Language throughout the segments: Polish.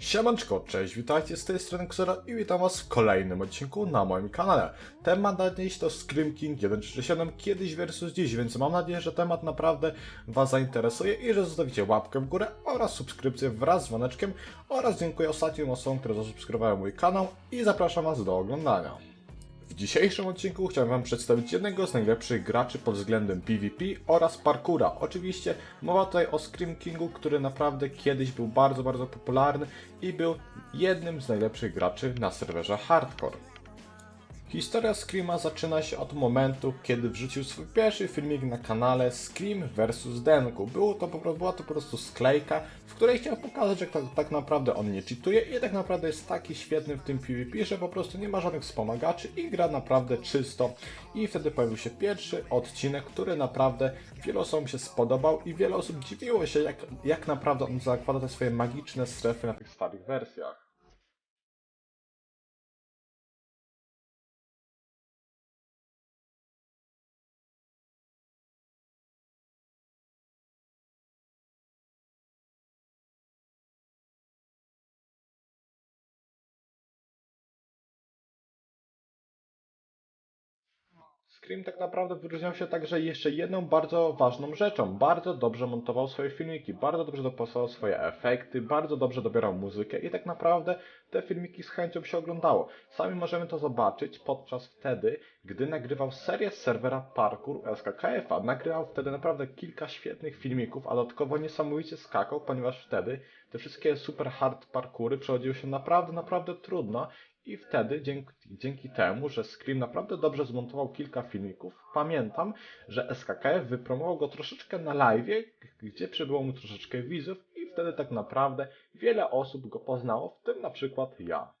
Siemanczko, cześć, witajcie z tej strony Ksera i witam was w kolejnym odcinku na moim kanale. Temat na dziś to Scream King 137 kiedyś versus dziś, więc mam nadzieję, że temat naprawdę was zainteresuje i że zostawicie łapkę w górę oraz subskrypcję wraz z dzwoneczkiem oraz dziękuję ostatnim osobom, które zasubskrybowały mój kanał i zapraszam was do oglądania. Dzisiejszym odcinku chciałem Wam przedstawić jednego z najlepszych graczy pod względem PvP oraz parkura. Oczywiście mowa tutaj o Scream Kingu, który naprawdę kiedyś był bardzo, bardzo popularny i był jednym z najlepszych graczy na serwerze Hardcore. Historia Screama zaczyna się od momentu, kiedy wrzucił swój pierwszy filmik na kanale Scream vs Denku. Było to, była to po prostu sklejka, w której chciał pokazać, że tak, tak naprawdę on nie cheatuje i tak naprawdę jest taki świetny w tym PvP, że po prostu nie ma żadnych wspomagaczy i gra naprawdę czysto. I wtedy pojawił się pierwszy odcinek, który naprawdę wielu osobom się spodobał i wiele osób dziwiło się, jak, jak naprawdę on zakłada te swoje magiczne strefy na tych starych wersjach. Scream tak naprawdę wyróżniał się także jeszcze jedną bardzo ważną rzeczą. Bardzo dobrze montował swoje filmiki, bardzo dobrze dopasował swoje efekty, bardzo dobrze dobierał muzykę i tak naprawdę te filmiki z chęcią się oglądało. Sami możemy to zobaczyć podczas wtedy, gdy nagrywał serię z serwera Parkour SKKF-a. Nagrywał wtedy naprawdę kilka świetnych filmików, a dodatkowo niesamowicie skakał, ponieważ wtedy te wszystkie super hard parkury przechodziły się naprawdę, naprawdę trudno i wtedy, dzięki, dzięki temu, że Scream naprawdę dobrze zmontował kilka filmików, pamiętam, że SKKF wypromował go troszeczkę na live, gdzie przybyło mu troszeczkę widzów i wtedy tak naprawdę wiele osób go poznało, w tym na przykład ja.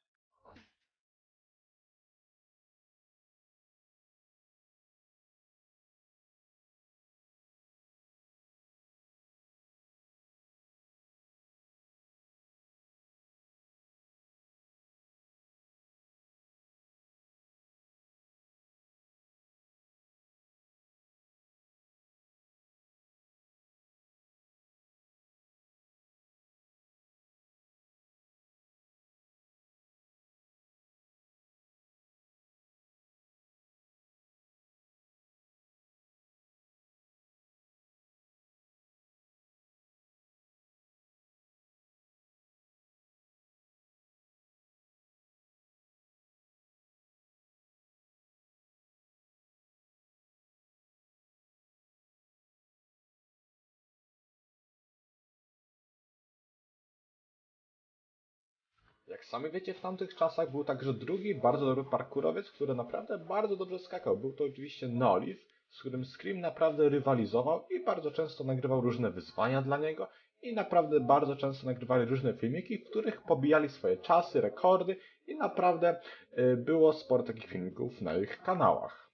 Jak sami wiecie, w tamtych czasach był także drugi bardzo dobry parkurowiec, który naprawdę bardzo dobrze skakał. Był to oczywiście Noliv, z którym Scream naprawdę rywalizował i bardzo często nagrywał różne wyzwania dla niego i naprawdę bardzo często nagrywali różne filmiki, w których pobijali swoje czasy, rekordy i naprawdę y, było sporo takich filmików na ich kanałach.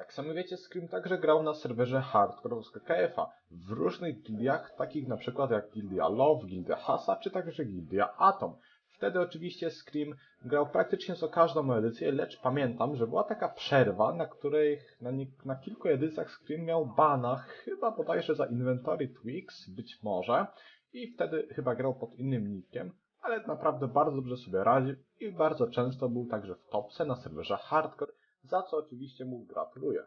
Jak sami wiecie, Scream także grał na serwerze Hardcore KF-a w różnych gildiach, takich na przykład jak Gildia Love, Gildia Hasa, czy także Gildia Atom. Wtedy oczywiście Scream grał praktycznie co każdą edycję, lecz pamiętam, że była taka przerwa, na której na, nie, na kilku edycjach Scream miał bana, chyba bodajże za Inventory Tweaks, być może, i wtedy chyba grał pod innym nickiem, ale naprawdę bardzo dobrze sobie radził i bardzo często był także w topce na serwerze Hardcore, za co oczywiście mu gratuluję.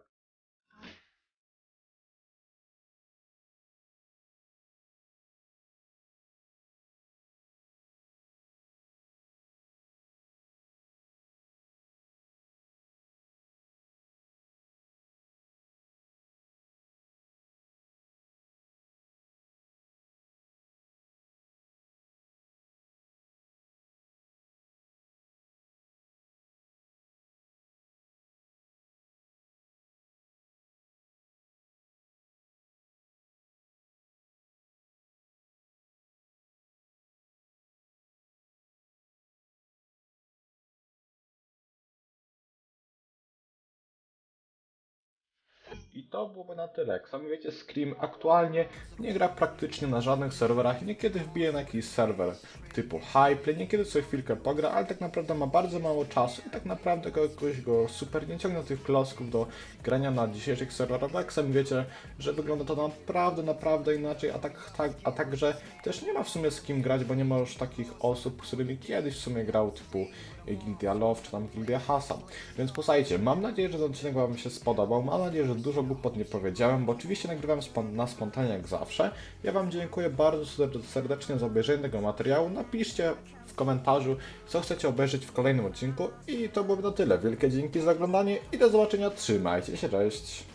I to byłoby na tyle. Jak sami wiecie, Scream aktualnie nie gra praktycznie na żadnych serwerach. Niekiedy wbije na jakiś serwer typu Hype, niekiedy sobie chwilkę pogra, ale tak naprawdę ma bardzo mało czasu i tak naprawdę jakoś go super nie ciągnie tych klocków do grania na dzisiejszych serwerach. bo Jak sami wiecie, że wygląda to naprawdę, naprawdę inaczej, a, tak, tak, a także też nie ma w sumie z kim grać, bo nie ma już takich osób, z którymi kiedyś w sumie grał typu Gildia Love czy tam Gildia Hasa. Więc posłuchajcie, mam nadzieję, że ten odcinek Wam się spodobał. Mam nadzieję, że dużo głupot nie powiedziałem, bo oczywiście nagrywam na spontanie jak zawsze. Ja Wam dziękuję bardzo serde- serdecznie za obejrzenie tego materiału. Napiszcie w komentarzu, co chcecie obejrzeć w kolejnym odcinku. I to byłoby na tyle. Wielkie dzięki za oglądanie i do zobaczenia. Trzymajcie się, cześć!